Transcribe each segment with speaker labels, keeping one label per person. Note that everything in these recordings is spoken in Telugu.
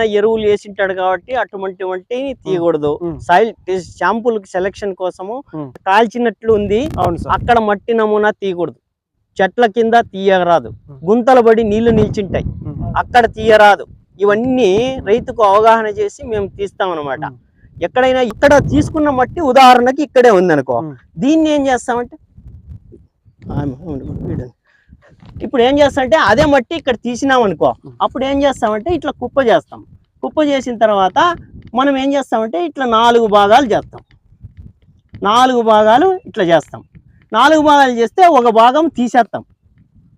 Speaker 1: ఏమైనా ఎరువులు వేసింటాడు కాబట్టి అటువంటి తీయకూడదు. సాయిల్ శాంపుల్ సెలక్షన్ కోసము. కాల్చినట్లు ఉంది అక్కడ మట్టి నమూనా తీయకూడదు చెట్ల కింద తీయరాదు. గుంతలు పడి నీళ్ళు నిల్చుంటాయి. అక్కడ తీయరాదు ఇవన్నీ రైతుకు అవగాహన చేసి మేము తీస్తాం అనమాట. ఎక్కడైనా ఇక్కడ తీసుకున్న మట్టి ఉదాహరణకి ఇక్కడే ఉందనుకో. దీన్ని ఏం చేస్తామంటే. ఇప్పుడు ఏం చేస్తామంటే అదే మట్టి ఇక్కడ తీసినాం అనుకో. అప్పుడు ఏం చేస్తామంటే ఇట్లా కుప్ప చేస్తాం కుప్ప చేసిన తర్వాత మనం ఏం చేస్తామంటే ఇట్లా నాలుగు భాగాలు చేస్తాం. నాలుగు భాగాలు ఇట్లా చేస్తాం. నాలుగు భాగాలు చేస్తే ఒక భాగం తీసేస్తాం.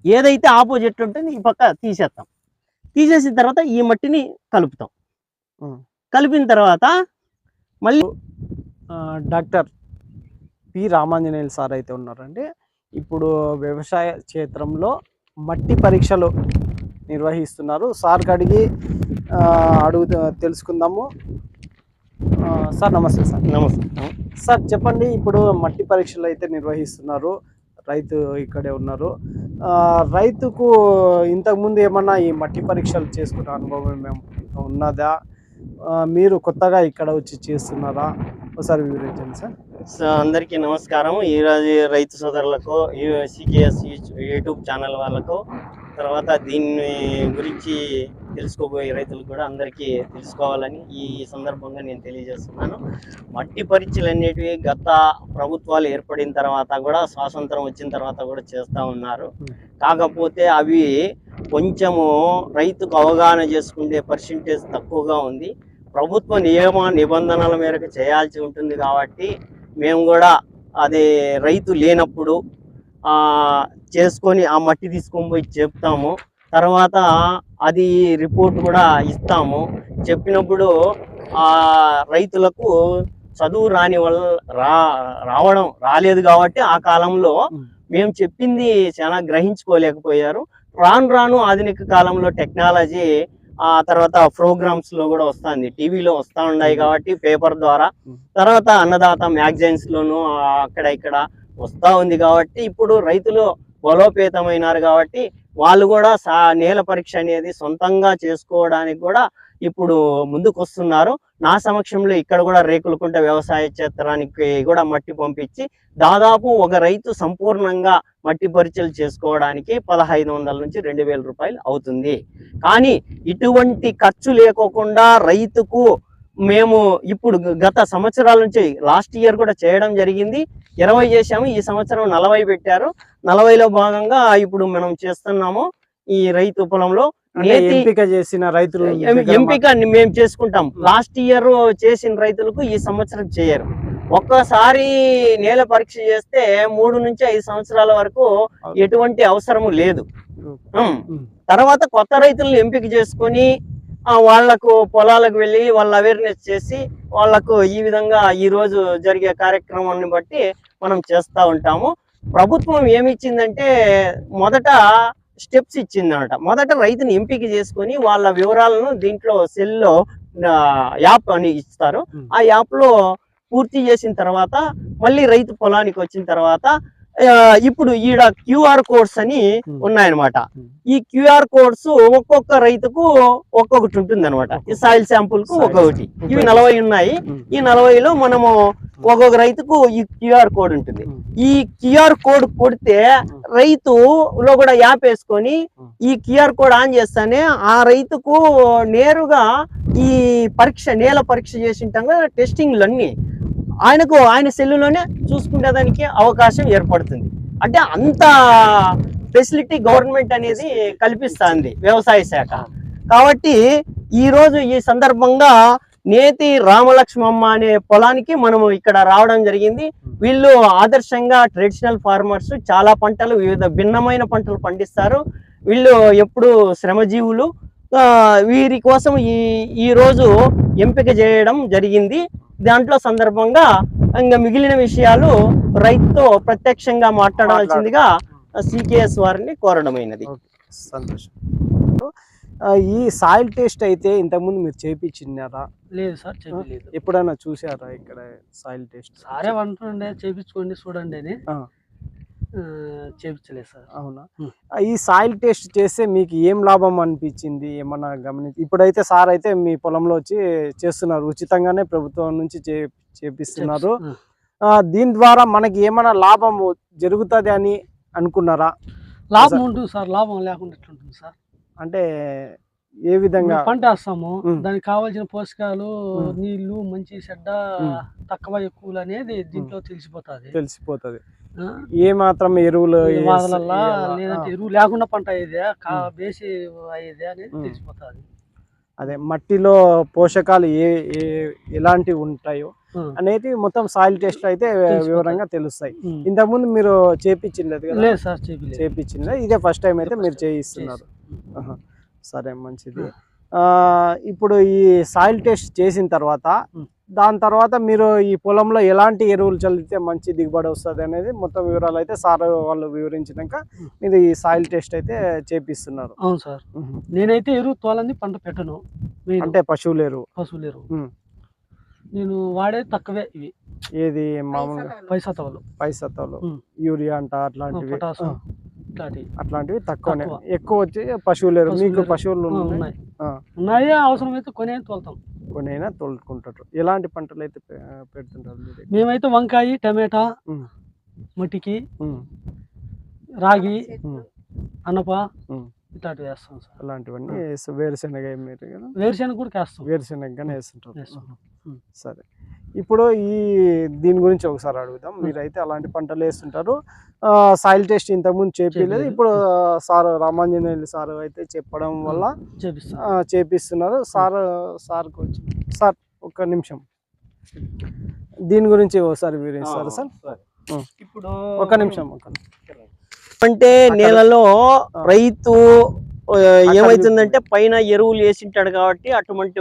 Speaker 1: ఏదైతే ఆపోజిట్ ఉంటుందో ఈ పక్క తీసేస్తాం. తీసేసిన తర్వాత ఈ మట్టిని కలుపుతాం. కలిపిన తర్వాత మళ్ళీ
Speaker 2: డాక్టర్ పి రామాంజనేయులు సార్ అయితే ఉన్నారండి. ఇప్పుడు వ్యవసాయ క్షేత్రంలో మట్టి పరీక్షలు నిర్వహిస్తున్నారు. సార్కి అడిగి ఆ, అడుగు తెలుసుకుందాము. సార్ నమస్తే సార్.
Speaker 1: నమస్తే.
Speaker 2: సార్ చెప్పండి ఇప్పుడు మట్టి పరీక్షలు అయితే నిర్వహిస్తున్నారు రైతు ఇక్కడే ఉన్నారు. రైతుకు ఇంతకుముందు ఏమన్నా ఈ మట్టి పరీక్షలు చేసుకున్న అనుభవం మేము ఉన్నదా? మీరు కొత్తగా ఇక్కడ వచ్చి చేస్తున్నారా? ఒకసారి వివరించండి సార్.
Speaker 1: సో అందరికీ నమస్కారం. ఈరోజు రైతు సోదరులకు సికేఎస్ యూట్యూబ్ ఛానల్ వాళ్ళకు తర్వాత దీన్ని గురించి తెలుసుకోబోయే రైతులకు కూడా అందరికీ తెలుసుకోవాలని ఈ సందర్భంగా నేను తెలియజేస్తున్నాను. మట్టి పరీక్షలు అనేటివి గత ప్రభుత్వాలు ఏర్పడిన తర్వాత కూడా స్వాతంత్రం వచ్చిన తర్వాత కూడా చేస్తూ ఉన్నారు. కాకపోతే అవి కొంచెము రైతుకు అవగాహన చేసుకునే పర్సంటేజ్ తక్కువగా ఉంది. ప్రభుత్వ నియమ నిబంధనల మేరకు చేయాల్సి ఉంటుంది కాబట్టి మేము కూడా అది రైతు లేనప్పుడు చేసుకొని ఆ మట్టి తీసుకొని పోయి చెప్తాము. తర్వాత అది రిపోర్ట్ కూడా ఇస్తాము. చెప్పినప్పుడు ఆ రైతులకు చదువు రాని వల్ల రా రావడం రాలేదు కాబట్టి ఆ కాలంలో. మేము చెప్పింది చాలా గ్రహించుకోలేకపోయారు. రాను రాను ఆధునిక కాలంలో టెక్నాలజీ ఆ తర్వాత ప్రోగ్రామ్స్లో కూడా వస్తుంది. టీవీలో వస్తా ఉన్నాయి కాబట్టి పేపర్ ద్వారా. తర్వాత అన్నదాత మ్యాగజైన్స్ లోను అక్కడ ఇక్కడ వస్తా ఉంది కాబట్టి ఇప్పుడు రైతులు బలోపేతమైనారు కాబట్టి వాళ్ళు కూడా సా నేల పరీక్ష అనేది సొంతంగా చేసుకోవడానికి కూడా ఇప్పుడు ముందుకు వస్తున్నారు నా సమక్షంలో ఇక్కడ కూడా రేకులకుంట వ్యవసాయ క్షేత్రానికి కూడా మట్టి పంపించి దాదాపు ఒక రైతు సంపూర్ణంగా మట్టి పరీక్షలు చేసుకోవడానికి పదహైదు వందల నుంచి రెండు వేల రూపాయలు అవుతుంది. కానీ ఇటువంటి ఖర్చు లేకోకుండా రైతుకు మేము ఇప్పుడు గత సంవత్సరాల నుంచి లాస్ట్ ఇయర్ కూడా చేయడం జరిగింది. ఇరవై చేశాము ఈ సంవత్సరం నలభై పెట్టారు. నలభైలో భాగంగా ఇప్పుడు మనం చేస్తున్నాము ఈ రైతు పొలంలో.
Speaker 2: ఎంపిక చేసిన రైతులు
Speaker 1: ఎంపిక మేము చేసుకుంటాం. లాస్ట్ ఇయర్ చేసిన రైతులకు ఈ సంవత్సరం చేయరు. ఒక్కసారి నేల పరీక్ష చేస్తే మూడు నుంచి ఐదు సంవత్సరాల వరకు ఎటువంటి అవసరం లేదు. తర్వాత కొత్త రైతులను ఎంపిక చేసుకొని వాళ్ళకు పొలాలకు వెళ్ళి వాళ్ళ అవేర్నెస్ చేసి వాళ్ళకు ఈ విధంగా ఈ రోజు జరిగే కార్యక్రమాన్ని బట్టి మనం చేస్తూ ఉంటాము. ప్రభుత్వం ఏమి ఇచ్చిందంటే మొదట స్టెప్స్ ఇచ్చిందన్నమాట మొదట రైతుని ఎంపిక చేసుకొని వాళ్ళ వివరాలను దీంట్లో సెల్లో యాప్ అని ఇస్తారు. ఆ యాప్లో పూర్తి చేసిన తర్వాత మళ్ళీ రైతు పొలానికి వచ్చిన తర్వాత ఇప్పుడు ఈడ క్యూఆర్ కోడ్స్ అని. ఉన్నాయన్నమాట. ఈ క్యూఆర్ కోడ్స్ ఒక్కొక్క రైతుకు ఒక్కొక్కటి ఉంటుంది అనమాట ఈ సాయిల్
Speaker 2: శాంపుల్కు
Speaker 1: ఒక్కొక్కటి. ఇవి నలభై ఉన్నాయి. ఈ నలభైలో మనము ఒక్కొక్క రైతుకు ఈ క్యూఆర్ కోడ్ ఉంటుంది. ఈ క్యూఆర్ కోడ్ కొడితే రైతులో కూడా యాప్ వేసుకొని. ఈ క్యూఆర్ కోడ్ ఆన్ చేస్తానే ఆ రైతుకు నేరుగా ఈ పరీక్ష నేల పరీక్ష చేసింటాం కదా టెస్టింగ్లు అన్ని ఆయనకు ఆయన సెల్లులోనే చూసుకునేదానికి అవకాశం ఏర్పడుతుంది. అంటే అంత ఫెసిలిటీ గవర్నమెంట్ అనేది కల్పిస్తుంది వ్యవసాయ శాఖ. కాబట్టి ఈ రోజు ఈ సందర్భంగా నేతి రామలక్ష్మమ్మ అనే పొలానికి మనము ఇక్కడ రావడం జరిగింది. వీళ్ళు ఆదర్శంగా ట్రెడిషనల్ ఫార్మర్స్ చాలా పంటలు వివిధ భిన్నమైన పంటలు పండిస్తారు. వీళ్ళు ఎప్పుడు శ్రమజీవులు. వీరి కోసం ఈ ఈ రోజు ఎంపిక చేయడం జరిగింది. దాంట్లో సందర్భంగా ఇంకా మిగిలిన విషయాలు రైతుతో ప్రత్యక్షంగా మాట్లాడాల్సిందిగా సికేఎస్ వారిని కోరడమైనది.
Speaker 2: సంతోషం. ఈ సాయిల్ టెస్ట్ అయితే ఇంతకుముందు మీరు చేయించినారా
Speaker 3: లేదు సార్ చెప్పలేదు
Speaker 2: ఎప్పుడైనా చూసారా ఇక్కడ సాయిల్ టెస్ట్?
Speaker 3: సారే అంటుండే చేపించుకోండి చూడండి అని. ఆ, చేపించలేదు సార్.
Speaker 2: అవునా. ఈ సాయిల్ టెస్ట్ చేస్తే మీకు ఏం లాభం అనిపించింది? ఏమన్నా గమనించి ఇప్పుడైతే సార్ అయితే మీ పొలంలో వచ్చి చేస్తున్నారు. ఉచితంగానే ప్రభుత్వం నుంచి చే చేపిస్తున్నారు. దీని ద్వారా మనకి ఏమైనా లాభం జరుగుతుంది అని అనుకున్నారా?
Speaker 3: లాభం ఉంటుంది సార్. లాభం లేకుండా ఎట్లుంటుంది సార్?
Speaker 2: అంటే ఏ విధంగా
Speaker 3: పంట వేస్తాము. దానికి కావాల్సిన పోషకాలు. నీళ్ళు మంచి చెడ్డ. తక్కువ ఎక్కువలు అనేది దీంట్లో తెలిసిపోతుంది
Speaker 2: తెలిసిపోతుంది ఏ మాత్రం ఎరువులు?
Speaker 3: లేదంటే ఎరువు లేకుండా పంట అయ్యేదే. వేసి అయ్యేదే అనేది. తెలిసిపోతుంది
Speaker 2: అదే మట్టిలో పోషకాలు ఏ ఎలాంటివి ఉంటాయో అనేది మొత్తం సాయిల్ టెస్ట్ అయితే. వివరంగా తెలుస్తాయి ఇంతకుముందు మీరు చేపించిండదు కదా చేపించింది ఇదే ఫస్ట్ టైం అయితే మీరు చేయిస్తున్నారు. సరే మంచిది. ఇప్పుడు ఈ సాయిల్ టెస్ట్ చేసిన తర్వాత. దాని తర్వాత మీరు ఈ పొలంలో ఎలాంటి ఎరువులు చల్లితే మంచి దిగుబడి వస్తుంది అనేది మొత్తం వివరాలు అయితే సార్ వాళ్ళు వివరించినాక. మీరు ఈ సాయిల్ టెస్ట్ అయితే చేపిస్తున్నారు.
Speaker 3: అవును సార్. నేనైతే ఎరువు తోలని పంట పెట్టను.
Speaker 2: అంటే పశువుల ఎరువు.
Speaker 3: పశువుల ఎరువు. నేను వాడేది తక్కువే ఇవి.
Speaker 2: ఏది మామూలుగా?
Speaker 3: పైసతవలు
Speaker 2: పైసత్తాలు
Speaker 3: ఉం.
Speaker 2: యూరియా అంట అట్లాంటివి. అట్లాంటివి తక్కువనే.
Speaker 3: తక్కువ.
Speaker 2: ఎక్కువ వచ్చి పశువుల
Speaker 3: పశువుల
Speaker 2: మీకు. పశువులు ఉన్నాయి.
Speaker 3: ఉన్నాయి. అవసరమైతే కొనే తోలుతాం.
Speaker 2: కొనైనా తోలుకుంటారు. ఎలాంటి పంటలు అయితే పెడుతుంటారు
Speaker 3: మేమైతే వంకాయ టమాటా
Speaker 2: ఉం.
Speaker 3: రాగి. అనప. ఇట్లాంటివి వేస్తాం సార్.
Speaker 2: అలాంటివన్నీ వేరుశెనగ
Speaker 3: వేరుశెనగ కూడా వేస్తాం
Speaker 2: వేరుశెనగగానే వేస్తుంటారు. సరే. ఇప్పుడు ఈ దీని గురించి ఒకసారి అడుగుదాం. మీరైతే అలాంటి పంటలు వేస్తుంటారు. సాయిల్ టెస్ట్ ఇంతకుముందు చేపించలేదు. ఇప్పుడు సార్ రామాంజనేయులు సార్ అయితే చెప్పడం వల్ల చేపిస్తున్నారు. సార్ సార్కి వచ్చి సార్ ఒక్క నిమిషం. దీని గురించి ఒకసారి వివరిస్తారు సార్?
Speaker 3: ఇప్పుడు
Speaker 2: ఒక నిమిషం ఒక.
Speaker 1: అంటే నేలలో. రైతు ఏమైతుందంటే పైన ఎరువులు వేసింటాడు కాబట్టి అటువంటి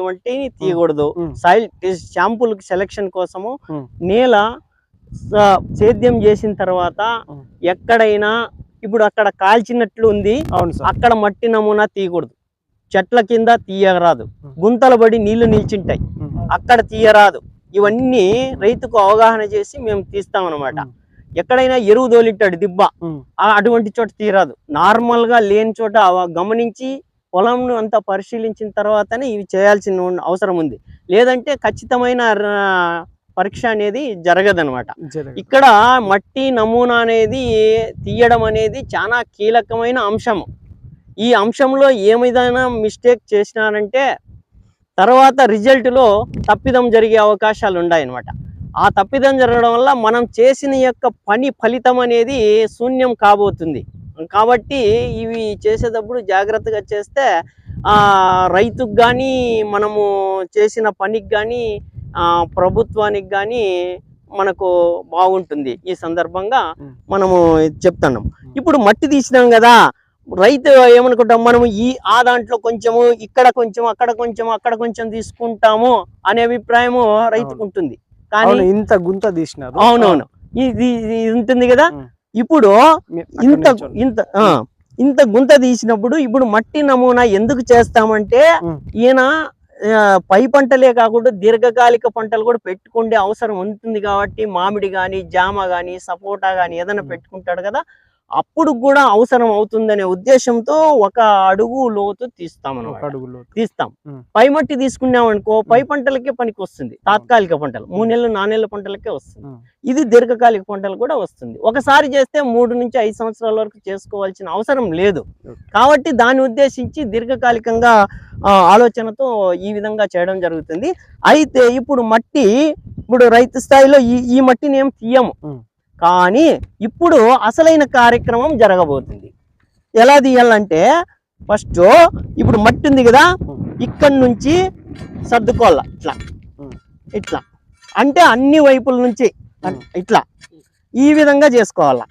Speaker 1: తీయకూడదు. సాయిల్ శాంపుల్ సెలక్షన్ కోసము. నేల సేద్యం చేసిన తర్వాత. ఎక్కడైనా ఇప్పుడు అక్కడ కాల్చినట్లు ఉంది అక్కడ మట్టి నమూనా తీయకూడదు చెట్ల కింద తీయరాదు. గుంతలు పడి నీళ్ళు నిల్చుంటాయి. అక్కడ తీయరాదు ఇవన్నీ రైతుకు అవగాహన చేసి మేము తీస్తాం అనమాట
Speaker 2: ఉం.
Speaker 1: ఎక్కడైనా ఎరువు తోలిట్టాడు దిబ్బ. అటువంటి చోట తీరాదు. నార్మల్గా లేని చోట గమనించి పొలంను అంతా పరిశీలించిన తర్వాతనే ఇవి చేయాల్సిన అవసరం ఉంది. లేదంటే ఖచ్చితమైన పరీక్ష అనేది జరగదనమాట
Speaker 2: జరగదు.
Speaker 1: ఇక్కడ మట్టి నమూనా అనేది తీయడం అనేది చాలా కీలకమైన అంశం. ఈ అంశంలో ఏమైనా మిస్టేక్ చేసినారంటే తర్వాత రిజల్ట్లో తప్పిదం జరిగే అవకాశాలు ఉన్నాయన్నమాట ఆ తప్పిదం జరగడం వల్ల మనం చేసిన యొక్క పని ఫలితం అనేది శూన్యం కాబోతుంది. కాబట్టి ఇవి చేసేటప్పుడు జాగ్రత్తగా చేస్తే ఆ రైతుకు కానీ మనము చేసిన పనికి కానీ ప్రభుత్వానికి కానీ మనకు బాగుంటుంది. ఈ సందర్భంగా. మనము చెప్తున్నాం. ఇప్పుడు మట్టి తీసినాం కదా రైతు ఏమనుకుంటాం? మనము ఈ ఆ దాంట్లో కొంచెము ఇక్కడ కొంచెం అక్కడ కొంచెం అక్కడ కొంచెం తీసుకుంటాము అనే అభిప్రాయము రైతుకు ఉంటుంది. కానీ
Speaker 2: ఇంత గుంత తీసినారు
Speaker 1: అవునవును ఇది ఇది ఉంటుంది కదా. ఇప్పుడు ఇంత. ఇంత ఆ, ఇంత గుంత తీసినప్పుడు ఇప్పుడు మట్టి నమూనా ఎందుకు చేస్తామంటే. ఈయన పై పంటలే కాకుండా దీర్ఘకాలిక పంటలు కూడా పెట్టుకునే అవసరం ఉంటుంది కాబట్టి మామిడి గాని జామ గాని సపోటా గాని ఏదైనా. పెట్టుకుంటాడు కదా అప్పుడు కూడా అవసరం అవుతుందనే ఉద్దేశంతో ఒక అడుగు లోతు తీస్తాం
Speaker 2: అడుగులో
Speaker 1: తీస్తాం. పై మట్టి తీసుకున్నాం అనుకో పై పంటలకే పనికి వస్తుంది. తాత్కాలిక పంటలు. మూడు నెలలు నాలుగు నెలల పంటలకే వస్తుంది. ఇది దీర్ఘకాలిక పంటలు కూడా వస్తుంది. ఒకసారి చేస్తే మూడు నుంచి ఐదు సంవత్సరాల వరకు చేసుకోవాల్సిన అవసరం లేదు. కాబట్టి దాన్ని ఉద్దేశించి దీర్ఘకాలికంగా ఆలోచనతో ఈ విధంగా చేయడం జరుగుతుంది. అయితే ఇప్పుడు మట్టి ఇప్పుడు రైతు స్థాయిలో ఈ ఈ మట్టిని ఏం తీయము. కానీ ఇప్పుడు అసలైన కార్యక్రమం జరగబోతుంది. ఎలా తీయాలంటే ఫస్ట్ ఇప్పుడు మట్టి ఉంది కదా. ఇక్కడి నుంచి సర్దుకోవాల ఇట్లా. ఇట్లా. అంటే అన్ని వైపుల నుంచి. ఇట్లా. ఈ విధంగా చేసుకోవాలా.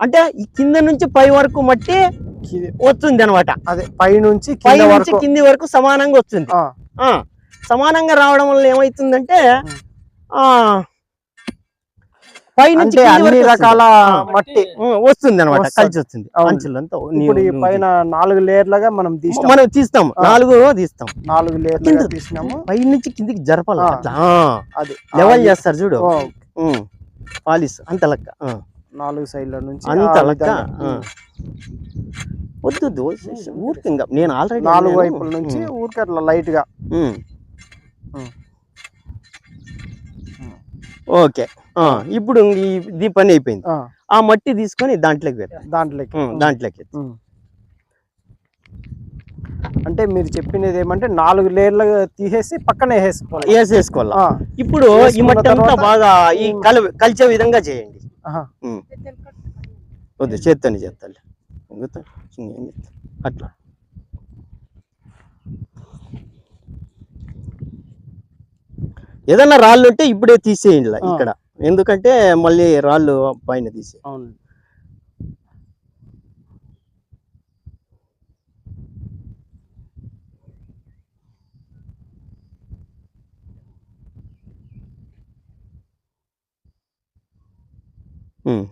Speaker 1: అంటే ఈ కింద నుంచి పై వరకు మట్టి వస్తుంది అనమాట
Speaker 2: అదే పై నుంచి
Speaker 1: పై
Speaker 2: కింద
Speaker 1: నుంచి కింది వరకు సమానంగా వస్తుంది. సమానంగా రావడం వల్ల ఏమైతుందంటే
Speaker 2: ఉం.
Speaker 1: ఆ పై నుంచి
Speaker 2: అంటే
Speaker 1: కింది
Speaker 2: అన్ని రకాల. మట్టి
Speaker 1: వస్తుంది. అనమాట. కలిసి వస్తుంది. అంచులంతా
Speaker 2: పైన నాలుగు లేయర్లుగా మనం తీసినాం
Speaker 1: మనం తీస్తాం. నాలుగు తీస్తాం.
Speaker 2: నాలుగు
Speaker 1: కింద-
Speaker 2: తీసినాము.
Speaker 1: పై నుంచి కిందికి జరపాలి.
Speaker 2: అది.
Speaker 1: లెవెల్ చేస్తారు చూడు. పాలిస్ అంత లెక్క.
Speaker 2: నాలుగు సైడ్ల నుంచి
Speaker 1: అంత లెక్క. వద్దు ఊరికి నేను ఆల్రెడీ
Speaker 2: నాలుగు వైపుల నుంచి ఊరికే అట్లా లైట్గా.
Speaker 1: ఓకే. ఇప్పుడు ఈ ఇది పని అయిపోయింది.
Speaker 2: ఆ,
Speaker 1: మట్టి తీసుకొని దాంట్లోకి పెట్టాలి
Speaker 2: దాంట్లోకి.
Speaker 1: దాంట్లోకి.
Speaker 2: అంటే మీరు చెప్పినది ఏమంటే నాలుగు లేయర్లు తీసేసి పక్కన వేసేసుకోవాలి.
Speaker 1: వేసేసుకోవాలి ఇప్పుడు ఈ మట్టి అంతా బాగా ఈ కల కలిసే విధంగా చేయండి. వద్దు చేత్తని చేస్తాను అట్లా. ఏదన్నా రాళ్ళు ఉంటే ఇప్పుడే తీసేయండి. ఇక్కడ. ఎందుకంటే మళ్ళీ రాళ్ళు పైన తీసే.
Speaker 2: అవును.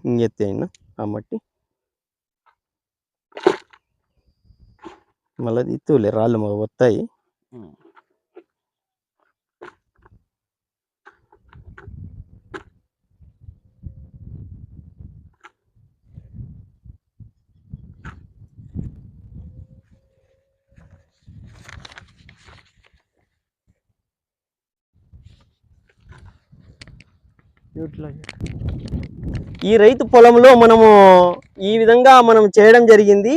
Speaker 1: ఇంకెత్తేయండి. ఆ మట్టి. మళ్ళీ తీతులే రాళ్ళు వస్తాయి ఈ రైతు పొలంలో మనము ఈ విధంగా మనం చేయడం జరిగింది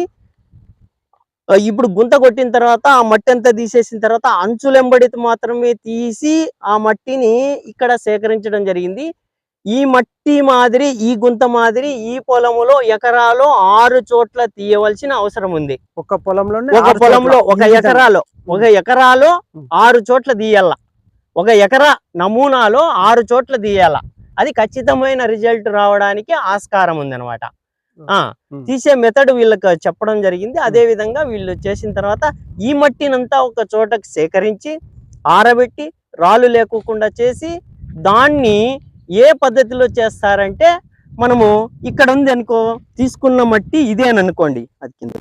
Speaker 1: ఇప్పుడు గుంత కొట్టిన తర్వాత ఆ మట్టి అంతా తీసేసిన తర్వాత అంచులెంబడితో మాత్రమే తీసి ఆ మట్టిని ఇక్కడ సేకరించడం జరిగింది ఈ మట్టి మాదిరి ఈ గుంత మాదిరి ఈ పొలములో ఎకరాలో ఆరు చోట్ల తీయవలసిన అవసరం ఉంది
Speaker 2: ఒక పొలంలోనే
Speaker 1: ఒక పొలంలో. ఒక. ఎకరాలో ఒక ఎకరాలో. ఆరు చోట్ల తీయాల ఒక ఎకరా నమూనాలో ఆరు చోట్ల తీయాల అది ఖచ్చితమైన రిజల్ట్ రావడానికి ఆస్కారం ఉందన్నమాట ఆ
Speaker 2: ఉం.
Speaker 1: తీసే మెథడ్ వీళ్ళకి చెప్పడం జరిగింది అదే విధంగా వీళ్ళు చేసిన తర్వాత ఈ మట్టినంతా ఒక చోటకి సేకరించి ఆరబెట్టి రాళ్ళు లేకోకుండా చేసి దాన్ని ఏ పద్ధతిలో చేస్తారంటే మనము ఇక్కడ ఉంది అనుకో తీసుకున్న మట్టి ఇదే అని అనుకోండి అది కింద.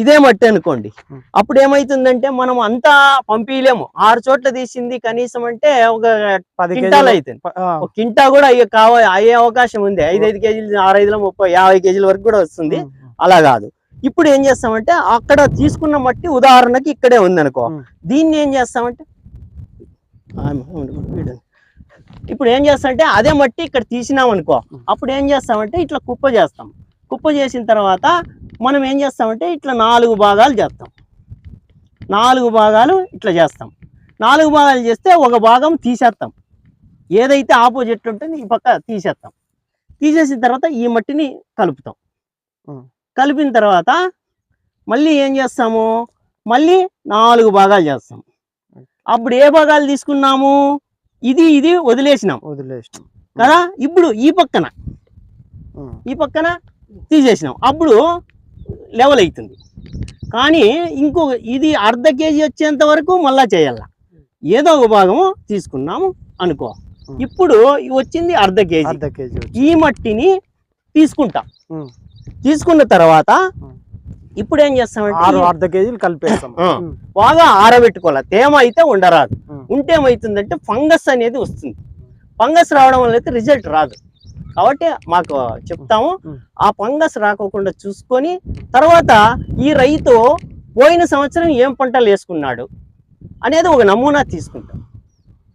Speaker 1: ఇదే మట్టి అనుకోండి. అప్పుడు ఏమైతుందంటే మనం అంతా పంపించలేము ఆరు చోట్ల తీసింది కనీసం అంటే ఒక
Speaker 2: కేజీలు
Speaker 1: అవుతుంది ఒక కింటా కూడా అయ్యే కావ అయ్యే అవకాశం ఉంది. ఐదు ఐదు కేజీలు ఆరు ఐదులో ముప్పై యాభై కేజీల వరకు కూడా వస్తుంది. అలా కాదు. ఇప్పుడు ఏం చేస్తామంటే అక్కడ తీసుకున్న మట్టి ఉదాహరణకి ఇక్కడే ఉంది అనుకో. దీన్ని ఏం చేస్తామంటే. ఇప్పుడు ఏం చేస్తామంటే అదే మట్టి ఇక్కడ తీసినాం అనుకో అప్పుడు ఏం చేస్తామంటే ఇట్లా కుప్ప చేస్తాం. కుప్ప చేసిన తర్వాత మనం ఏం చేస్తామంటే ఇట్లా నాలుగు భాగాలు చేస్తాం. నాలుగు భాగాలు ఇట్లా చేస్తాం. నాలుగు భాగాలు చేస్తే ఒక భాగం తీసేస్తాం. ఏదైతే ఆపోజిట్ ఉంటుందో ఈ పక్క తీసేస్తాం. తీసేసిన తర్వాత ఈ మట్టిని కలుపుతాం. కలిపిన తర్వాత మళ్ళీ ఏం చేస్తాము? మళ్ళీ నాలుగు భాగాలు చేస్తాం. అప్పుడు ఏ భాగాలు తీసుకున్నాము? ఇది ఇది వదిలేసినాం.
Speaker 2: వదిలేసినాం.
Speaker 1: కదా? ఇప్పుడు ఈ పక్కన. ఈ పక్కన తీసేసినాం. అప్పుడు లెవెల్ అవుతుంది కానీ ఇంకో ఇది అర్ధ కేజీ వచ్చేంత వరకు మళ్ళా చేయాల? ఏదో ఒక భాగము తీసుకున్నాము అనుకో. ఇప్పుడు వచ్చింది అర్ధ కేజీ.
Speaker 2: అర్ధ కేజీ
Speaker 1: ఈ మట్టిని తీసుకుంటాం. తీసుకున్న తర్వాత. ఇప్పుడు ఏం చేస్తామంటే
Speaker 2: ఆరు అర్ధ కేజీలు కలిపేస్తాం.
Speaker 1: బాగా ఆరబెట్టుకోవాలి? తేమ అయితే ఉండరాదు. ఉంటే ఏమవుతుందంటే ఫంగస్ అనేది వస్తుంది. ఫంగస్ రావడం వల్ల అయితే రిజల్ట్ రాదు. కాబట్టి మాకు చెప్తాము. ఆ ఫంగస్ రాకోకుండా చూసుకొని తర్వాత ఈ రైతు పోయిన సంవత్సరం ఏం పంటలు వేసుకున్నాడు అనేది ఒక నమూనా తీసుకుంటాం.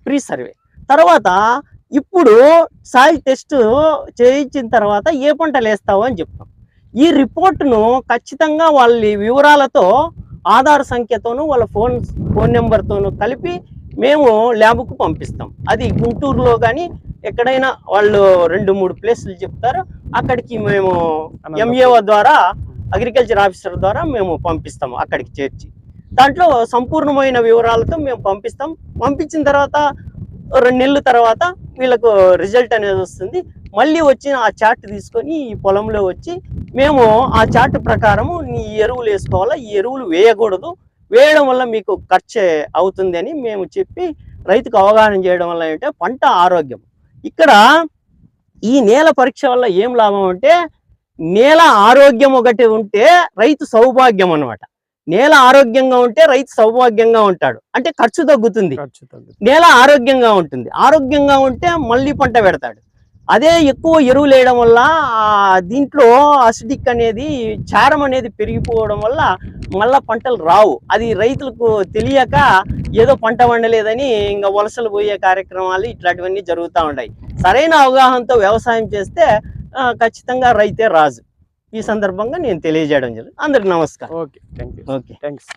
Speaker 1: Pre survey. తర్వాత ఇప్పుడు సాయిల్ టెస్ట్ చేయించిన తర్వాత ఏ పంటలు వేస్తావు అని చెప్తాం. ఈ రిపోర్ట్ను ఖచ్చితంగా వాళ్ళ వివరాలతో ఆధార్ సంఖ్యతోనూ వాళ్ళ ఫోన్ ఫోన్ నెంబర్తోనూ కలిపి మేము ల్యాబ్కు పంపిస్తాం. అది గుంటూరులో కానీ ఎక్కడైనా వాళ్ళు రెండు మూడు ప్లేసులు చెప్తారు. అక్కడికి మేము ఎంఏఓ ద్వారా అగ్రికల్చర్ ఆఫీసర్ ద్వారా మేము పంపిస్తాము అక్కడికి చేర్చి. దాంట్లో సంపూర్ణమైన వివరాలతో మేము పంపిస్తాం. పంపించిన తర్వాత రెండు నెలల తర్వాత వీళ్ళకు రిజల్ట్ అనేది వస్తుంది. మళ్ళీ వచ్చి ఆ చార్ట్ తీసుకొని ఈ పొలంలో వచ్చి మేము ఆ చార్ట్ ప్రకారము నీ ఎరువులు వేసుకోవాలా? ఈ ఎరువులు వేయకూడదు. వేయడం వల్ల మీకు ఖర్చు అవుతుంది అని మేము చెప్పి రైతుకు అవగాహన చేయడం వల్ల ఏంటంటే పంట ఆరోగ్యం. ఇక్కడ ఈ నేల పరీక్ష వల్ల ఏం లాభం అంటే నేల ఆరోగ్యం ఒకటి ఉంటే రైతు సౌభాగ్యం అన్నమాట. నేల ఆరోగ్యంగా ఉంటే రైతు సౌభాగ్యంగా ఉంటాడు. అంటే ఖర్చు తగ్గుతుంది.
Speaker 2: ఖర్చు తగ్గుతుంది.
Speaker 1: నేల ఆరోగ్యంగా ఉంటుంది. ఆరోగ్యంగా ఉంటే మళ్ళీ పంట పెడతాడు. అదే ఎక్కువ ఎరువులు వేయడం వల్ల ఆ, దీంట్లో అసిడిక్ అనేది చారం అనేది పెరిగిపోవడం వల్ల మళ్ళా పంటలు రావు. అది రైతులకు తెలియక ఏదో పంట వండలేదని ఇంకా వలసలు పోయే కార్యక్రమాలు ఇట్లాంటివన్నీ జరుగుతూ ఉన్నాయి సరైన అవగాహనతో వ్యవసాయం చేస్తే ఖచ్చితంగా రైతే రాజు. ఈ సందర్భంగా నేను తెలియజేయడం జరిగింది. అందరికి నమస్కారం.
Speaker 2: Okay thank you
Speaker 1: okay.
Speaker 2: Thanks